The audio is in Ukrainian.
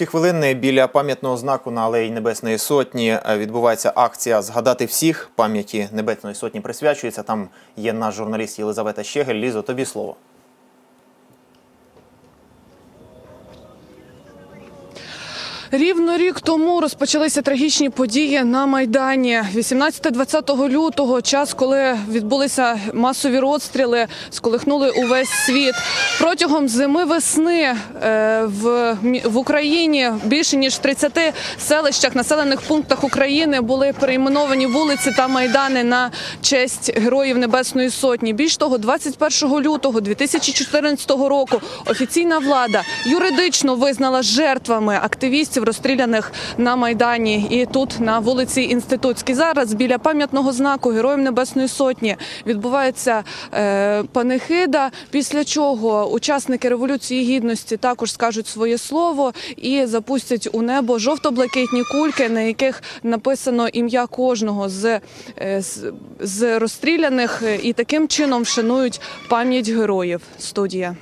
ці хвилини біля пам'ятного знаку на алеї Небесної Сотні е, відбувається акція Згадати всіх пам'яті Небесної Сотні присвячується. Там є наш журналіст Єлизавета Щегель. Лізо, тобі слово. Рівно рік тому розпочалися трагічні події на майдані. 18-20 лютого, час, коли відбулися масові розстріли, сколихнули увесь світ. Протягом зими весни е, в, Україні більше ніж в 30 селищах, населених пунктах України були перейменовані вулиці та майдани на честь героїв Небесної Сотні. Більш того, 21 лютого 2014 року офіційна влада юридично визнала жертвами активістів, розстріляних на майдані. І тут на вулиці Інститутській зараз біля пам'ятного знаку Героям Небесної Сотні відбувається е, панихида. Після чого учасники революції гідності також скажуть своє слово і запустять у небо жовто-блакитні кульки, на яких написано ім'я кожного з, е, з, розстріляних, і таким чином вшанують пам'ять героїв. Студія.